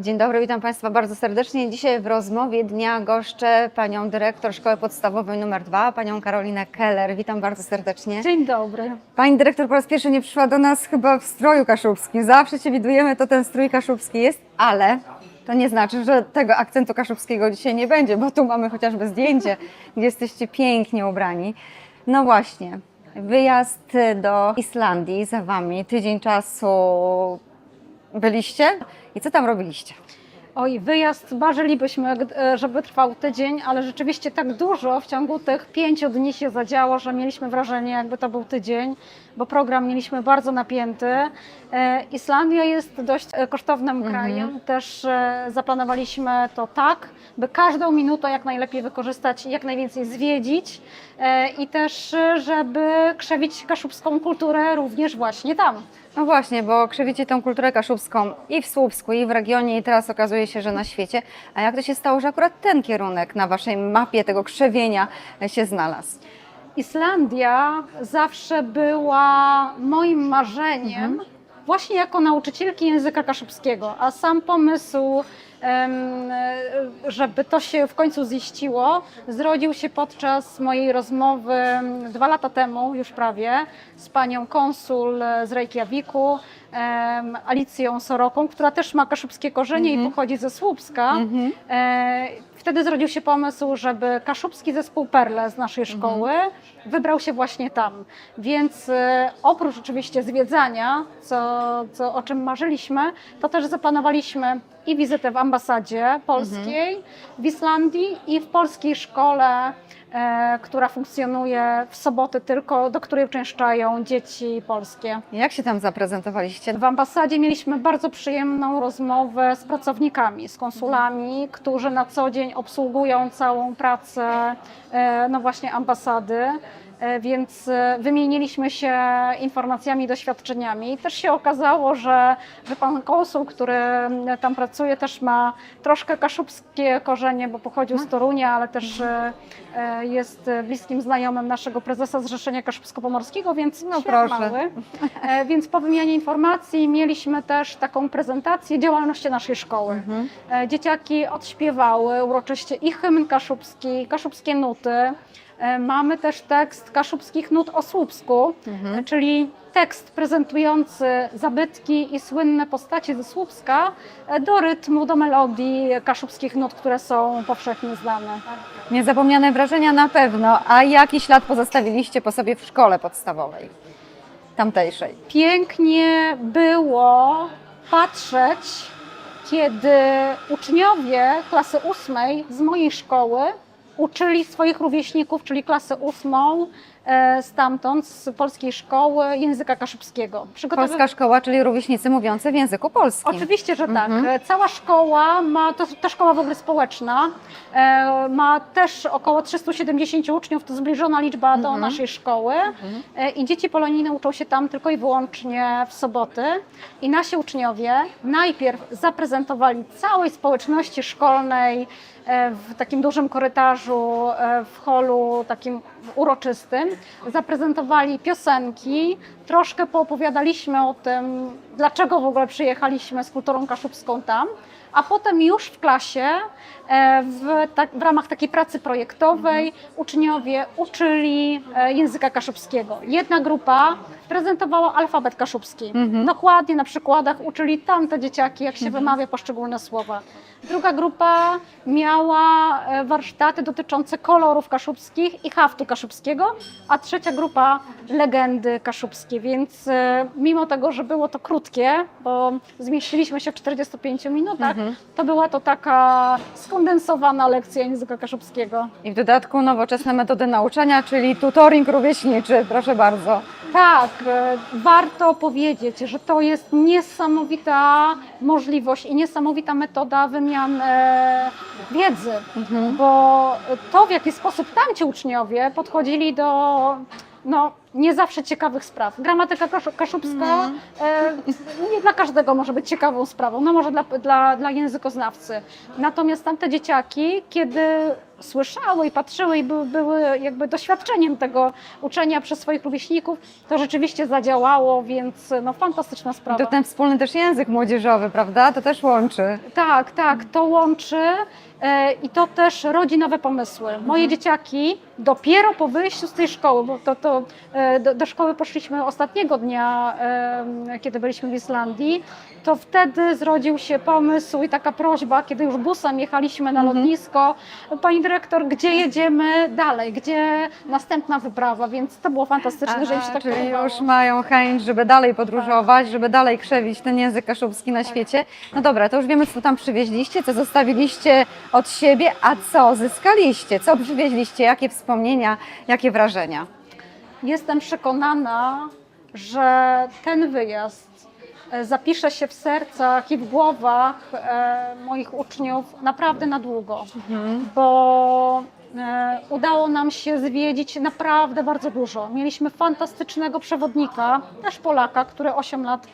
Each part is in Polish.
Dzień dobry, witam Państwa bardzo serdecznie. Dzisiaj w rozmowie dnia goszczę panią dyrektor Szkoły Podstawowej nr 2, panią Karolinę Keller. Witam bardzo serdecznie. Dzień dobry. Pani dyrektor po raz pierwszy nie przyszła do nas chyba w stroju kaszubskim. Zawsze się widujemy, to ten strój kaszubski jest, ale to nie znaczy, że tego akcentu kaszubskiego dzisiaj nie będzie, bo tu mamy chociażby zdjęcie, gdzie jesteście pięknie ubrani. No właśnie, wyjazd do Islandii za Wami, tydzień czasu byliście i co tam robiliście? Oj, wyjazd marzylibyśmy, g- żeby trwał tydzień, ale rzeczywiście tak dużo w ciągu tych pięciu dni się zadziało, że mieliśmy wrażenie, jakby to był tydzień, bo program mieliśmy bardzo napięty. E, Islandia jest dość e, kosztownym krajem, też e, zaplanowaliśmy to tak, by każdą minutę jak najlepiej wykorzystać i jak najwięcej zwiedzić e, i też, e, żeby krzewić kaszubską kulturę również właśnie tam. No właśnie, bo krzewicie tą kulturę kaszubską i w Słupsku, i w regionie, i teraz okazuje się, że na świecie. A jak to się stało, że akurat ten kierunek na Waszej mapie tego krzewienia się znalazł? Islandia zawsze była moim marzeniem, właśnie jako nauczycielki języka kaszubskiego, a sam pomysł, żeby to się w końcu ziściło, zrodził się podczas mojej rozmowy dwa lata temu, już prawie, z panią konsul z Reykjaviku, em, Alicją Soroką, która też ma kaszubskie korzenie i pochodzi ze Słupska. E, Wtedy zrodził się pomysł, żeby kaszubski zespół Perle z naszej szkoły wybrał się właśnie tam. Więc e, oprócz oczywiście zwiedzania, co, co, o czym marzyliśmy, to też zaplanowaliśmy i wizytę w ambasadzie polskiej w Islandii i w polskiej szkole, która funkcjonuje w soboty tylko, do której uczęszczają dzieci polskie. Jak się tam zaprezentowaliście? W ambasadzie mieliśmy bardzo przyjemną rozmowę z pracownikami, z konsulami, którzy na co dzień obsługują całą pracę e, no właśnie ambasady. E, Więc e, wymieniliśmy się informacjami, doświadczeniami. Też się okazało, że, że pan konsul, który m, tam pracuje, też ma troszkę kaszubskie korzenie, bo pochodził z Torunia, ale też e, e, jest bliskim znajomym naszego prezesa Zrzeszenia Kaszubsko-Pomorskiego, więc No proszę. mały. E, Więc po wymianie informacji mieliśmy też taką prezentację działalności naszej szkoły. E, Dzieciaki odśpiewały uroczyście i hymn kaszubski, kaszubskie nuty. E, Mamy też tekst kaszubskich nut o Słupsku, e, czyli tekst prezentujący zabytki i słynne postacie ze Słupska e, do rytmu, do melodii kaszubskich nut, które są powszechnie znane. Niezapomniane wrażenia na pewno. A jaki ślad pozostawiliście po sobie w szkole podstawowej? Tamtejszej. pięknie było patrzeć, kiedy uczniowie klasy ósmej z mojej szkoły uczyli swoich rówieśników, czyli klasę ósmą e, stamtąd, z polskiej szkoły języka kaszubskiego. Przygotowy- Polska szkoła, czyli rówieśnicy mówiący w języku polskim. Oczywiście, że tak. E, Cała szkoła ma, to, to szkoła w ogóle społeczna, e, ma też około 370 uczniów, to zbliżona liczba do naszej szkoły e, i dzieci polonijne uczą się tam tylko i wyłącznie w soboty i nasi uczniowie najpierw zaprezentowali całej społeczności szkolnej w takim dużym korytarzu, e, w holu takim uroczystym, zaprezentowali piosenki, troszkę poopowiadaliśmy o tym, dlaczego w ogóle przyjechaliśmy z kulturą kaszubską tam, a potem już w klasie, e, w, tak, w ramach takiej pracy projektowej, uczniowie uczyli e, języka kaszubskiego. Jedna grupa prezentowała alfabet kaszubski. Dokładnie na przykładach uczyli tamte dzieciaki, jak się wymawia poszczególne słowa. Druga grupa miała e, warsztaty dotyczące kolorów kaszubskich i haftu kaszubskiego, a trzecia grupa legendy kaszubskie, więc e, mimo tego, że było to krótkie, bo zmieściliśmy się w 45 minutach, to była to taka skondensowana lekcja języka kaszubskiego. I w dodatku nowoczesne metody nauczania, czyli tutoring rówieśniczy, proszę bardzo. Tak, e, warto powiedzieć, że to jest niesamowita możliwość i niesamowita metoda wymiany e, wiedzy, bo to w jaki sposób tamci uczniowie podchodzili do no, nie zawsze ciekawych spraw. Gramatyka kaszu- kaszubska Mhm. e, nie dla każdego może być ciekawą sprawą, no może dla, dla, dla językoznawcy. Natomiast tamte dzieciaki, kiedy słyszały i patrzyły i były, były jakby doświadczeniem tego uczenia przez swoich rówieśników, to rzeczywiście zadziałało, więc no fantastyczna sprawa. to ten wspólny też język młodzieżowy, prawda? To też łączy. Tak, tak, to łączy e, i to też rodzi nowe pomysły. Moje dzieciaki dopiero po wyjściu z tej szkoły, bo to, to e, do, do szkoły poszliśmy ostatniego dnia, e, kiedy byliśmy w Islandii, to wtedy zrodził się pomysł i taka prośba, kiedy już busem jechaliśmy na lotnisko, pani dyrektor, gdzie jedziemy dalej, gdzie następna wyprawa, więc to było fantastyczne, że im się tak czyli podobało. już mają chęć, żeby dalej podróżować, żeby dalej krzewić ten język kaszubski na świecie. No dobra, to już wiemy, co tam przywieźliście, co zostawiliście od siebie, a co zyskaliście, co przywieźliście, jakie wspomnienia, jakie wrażenia. Jestem przekonana, że ten wyjazd e, zapisze się w sercach i w głowach e, moich uczniów naprawdę na długo, bo e, udało nam się zwiedzić naprawdę bardzo dużo. Mieliśmy fantastycznego przewodnika, też Polaka, który 8 lat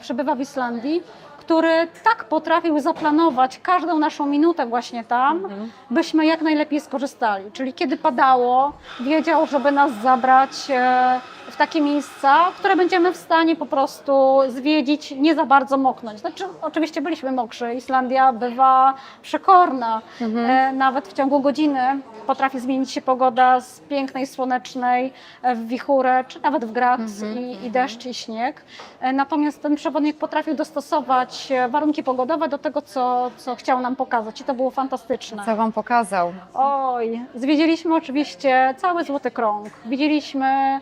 przebywa w Islandii, który tak potrafił zaplanować każdą naszą minutę właśnie tam, byśmy jak najlepiej skorzystali. Czyli kiedy padało, wiedział, żeby nas zabrać e, w takie miejsca, które będziemy w stanie po prostu zwiedzić, nie za bardzo moknąć. Znaczy, oczywiście byliśmy mokrzy. Islandia bywa przekorna. E, Nawet w ciągu godziny potrafi zmienić się pogoda z pięknej, słonecznej e, w wichurę, czy nawet w grad i, i deszcz i śnieg. E, Natomiast ten przewodnik potrafił dostosować e, warunki pogodowe do tego, co, co chciał nam pokazać i to było fantastyczne. Co Wam pokazał? Oj, zwiedziliśmy oczywiście cały Złoty Krąg, widzieliśmy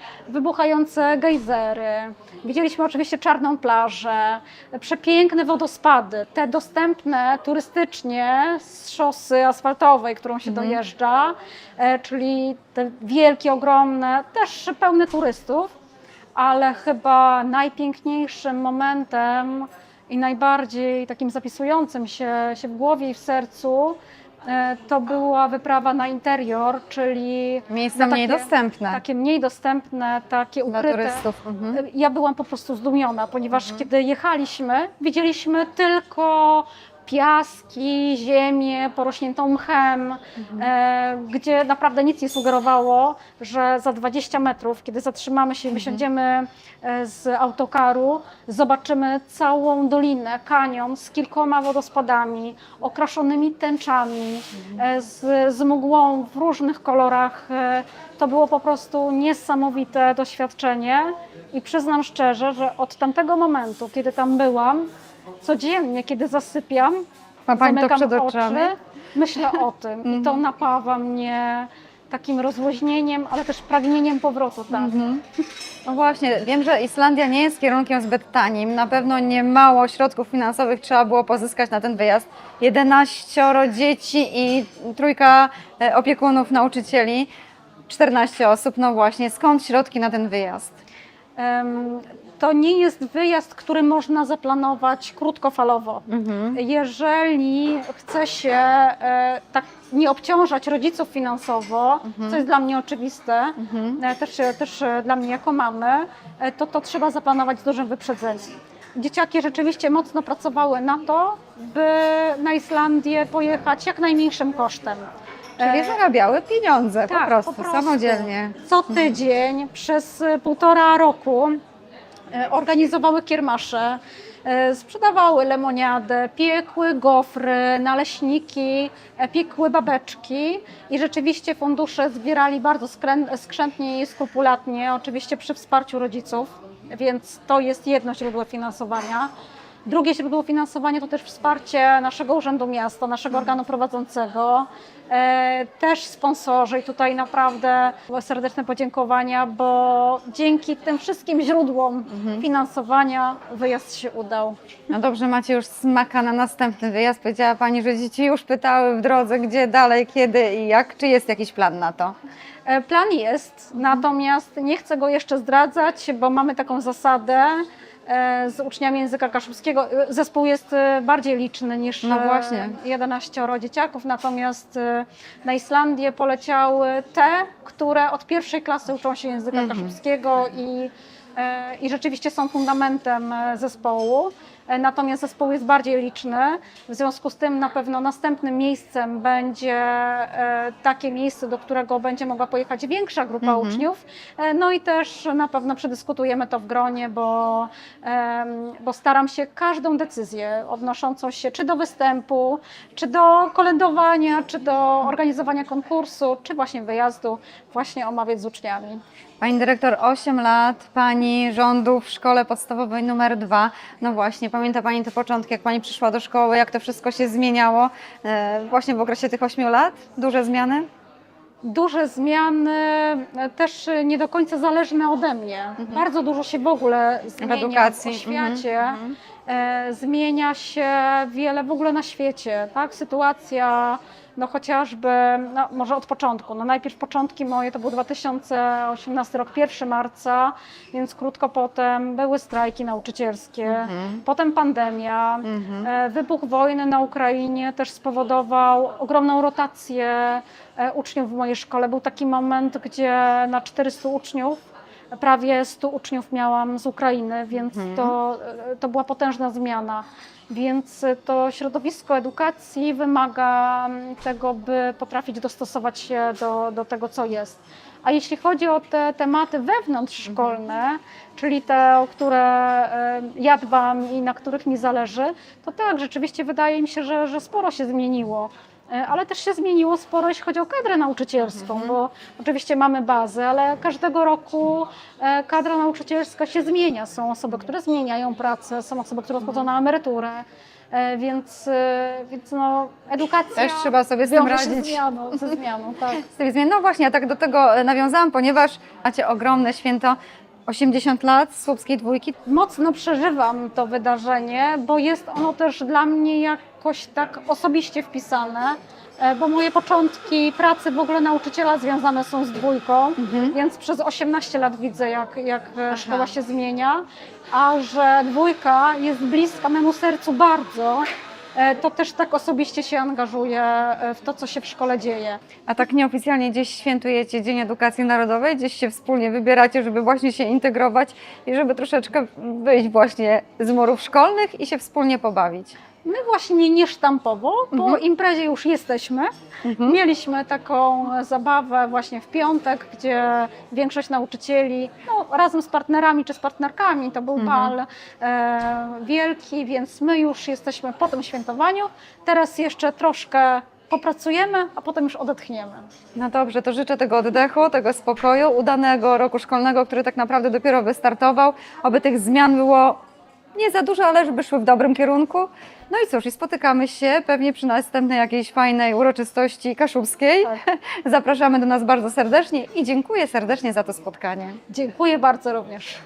wybuchające gejzery, widzieliśmy oczywiście czarną plażę, przepiękne wodospady, te dostępne turystycznie z szosy asfaltowej, którą się dojeżdża, e, czyli te wielkie, ogromne, też pełne turystów, ale chyba najpiękniejszym momentem i najbardziej takim zapisującym się, się w głowie i w sercu to była wyprawa na interior, czyli Miejsca mniej takie- dostępne takie mniej dostępne, takie dla ukryte. turystów. Mhm. Ja byłam po prostu zdumiona, ponieważ kiedy jechaliśmy, widzieliśmy tylko piaski, ziemię porośniętą mchem, e, gdzie naprawdę nic nie sugerowało, że za 20 metrów, kiedy zatrzymamy się i wysiądziemy e, z autokaru, zobaczymy całą dolinę, kanion z kilkoma wodospadami, okraszonymi tęczami, e, z, z mgłą w różnych kolorach. To było po prostu niesamowite doświadczenie i przyznam szczerze, że od tamtego momentu, kiedy tam byłam, codziennie, kiedy zasypiam, Ma Pani to zamykam przed oczami? oczy, myślę o tym i to napawa mnie takim rozluźnieniem, ale też pragnieniem powrotu tam. No właśnie, wiem, że Islandia nie jest kierunkiem zbyt tanim. Na pewno nie mało środków finansowych trzeba było pozyskać na ten wyjazd. 11 dzieci i trójka e, opiekunów, nauczycieli, 14 osób. No właśnie, skąd środki na ten wyjazd? Em, To nie jest wyjazd, który można zaplanować krótkofalowo. Jeżeli chce się e, tak nie obciążać rodziców finansowo, co jest dla mnie oczywiste, e, też, też e, dla mnie jako mamy, e, to to trzeba zaplanować z dużym wyprzedzeniem. Dzieciaki rzeczywiście mocno pracowały na to, by na Islandię pojechać jak najmniejszym kosztem. Czyli E, zarabiały pieniądze tak, po, prostu, po prostu. samodzielnie. Co tydzień przez e, półtora roku e, organizowały kiermasze, e, sprzedawały lemoniadę, piekły gofry, naleśniki, e, piekły babeczki i rzeczywiście fundusze zbierali bardzo skrzętnie i skrupulatnie, oczywiście przy wsparciu rodziców, więc to jest jedno źródło finansowania. Drugie źródło finansowania to też wsparcie naszego Urzędu Miasta, naszego organu prowadzącego, e, też sponsorzy i tutaj naprawdę serdeczne podziękowania, bo dzięki tym wszystkim źródłom finansowania wyjazd się udał. No dobrze, macie już smaka na następny wyjazd. Powiedziała Pani, że dzieci już pytały w drodze, gdzie dalej, kiedy i jak. Czy jest jakiś plan na to? E, Plan jest, natomiast nie chcę go jeszcze zdradzać, bo mamy taką zasadę, z uczniami języka kaszubskiego. E, Zespół jest e, bardziej liczny niż No e, właśnie. 11 dzieciaków, natomiast e, na Islandię poleciały te, które od pierwszej klasy uczą się języka Mhm. kaszubskiego i, e, i rzeczywiście są fundamentem e, zespołu. E, Natomiast zespół jest bardziej liczny, w związku z tym na pewno następnym miejscem będzie e, takie miejsce, do którego będzie mogła pojechać większa grupa Mhm. uczniów. E, No i też na pewno przedyskutujemy to w gronie, bo, bo staram się każdą decyzję odnoszącą się czy do występu, czy do kolędowania, czy do organizowania konkursu, czy właśnie wyjazdu, właśnie omawiać z uczniami. Pani dyrektor, 8 lat Pani rządów w szkole podstawowej numer 2. No właśnie, pamięta Pani te początki, jak Pani przyszła do szkoły, jak to wszystko się zmieniało e, właśnie w okresie tych 8 lat? Duże zmiany? Duże zmiany, e, też nie do końca zależne ode mnie. Bardzo dużo się w ogóle zmienia Mhm. edukacji. w oświacie. Mhm, mhm. E, zmienia się wiele w ogóle na świecie, tak? Sytuacja, no chociażby, no może od początku. No najpierw początki moje to był 2018 rok, 1 marca, więc krótko potem były strajki nauczycielskie, Mhm. potem pandemia, Mhm. E, Wybuch wojny na Ukrainie też spowodował ogromną rotację e, uczniów w mojej szkole. Był taki moment, gdzie na 400 uczniów prawie 100 uczniów miałam z Ukrainy, więc Mhm. to, to była potężna zmiana. Więc to środowisko edukacji wymaga mm, tego, by potrafić dostosować się do, do tego, co jest. A jeśli chodzi o te tematy wewnątrzszkolne, czyli te, o które e, ja dbam i na których mi zależy, to tak, rzeczywiście wydaje mi się, że, że sporo się zmieniło. E, Ale też się zmieniło sporo, jeśli chodzi o kadrę nauczycielską, bo oczywiście mamy bazę, ale każdego roku e, kadra nauczycielska się zmienia. Są osoby, które zmieniają pracę, są osoby, które odchodzą na emeryturę, e, więc, więc no, edukacja Też trzeba sobie z tym radzić. z zmianą, ze zmianą, tak. Z tych zmian. No właśnie, ja tak do tego nawiązałam, ponieważ macie ogromne święto 80 lat Słupskiej Dwójki. Mocno przeżywam to wydarzenie, bo jest ono też dla mnie jakoś tak osobiście wpisane, e, bo moje początki pracy w ogóle nauczyciela związane są z dwójką, Mhm. więc przez 18 lat widzę, jak, jak e, szkoła się zmienia, a że dwójka jest bliska memu sercu bardzo, e, to też tak osobiście się angażuję w to, co się w szkole dzieje. A tak nieoficjalnie gdzieś świętujecie Dzień Edukacji Narodowej, gdzieś się wspólnie wybieracie, żeby właśnie się integrować i żeby troszeczkę wyjść właśnie z murów szkolnych i się wspólnie pobawić. My właśnie nie sztampowo, po Mhm. imprezie już jesteśmy. Mieliśmy taką zabawę właśnie w piątek, gdzie większość nauczycieli, no, razem z partnerami czy z partnerkami, to był Mhm. bal e, wielki, więc my już jesteśmy po tym świętowaniu. Teraz jeszcze troszkę popracujemy, a potem już odetchniemy. No dobrze, to życzę tego oddechu, tego spokoju, udanego roku szkolnego, który tak naprawdę dopiero wystartował. Oby tych zmian było nie za dużo, ale żeby szły w dobrym kierunku. No i cóż, i spotykamy się pewnie przy następnej jakiejś fajnej uroczystości kaszubskiej. Tak. Zapraszamy do nas bardzo serdecznie i dziękuję serdecznie za to spotkanie. Dziękuję bardzo również.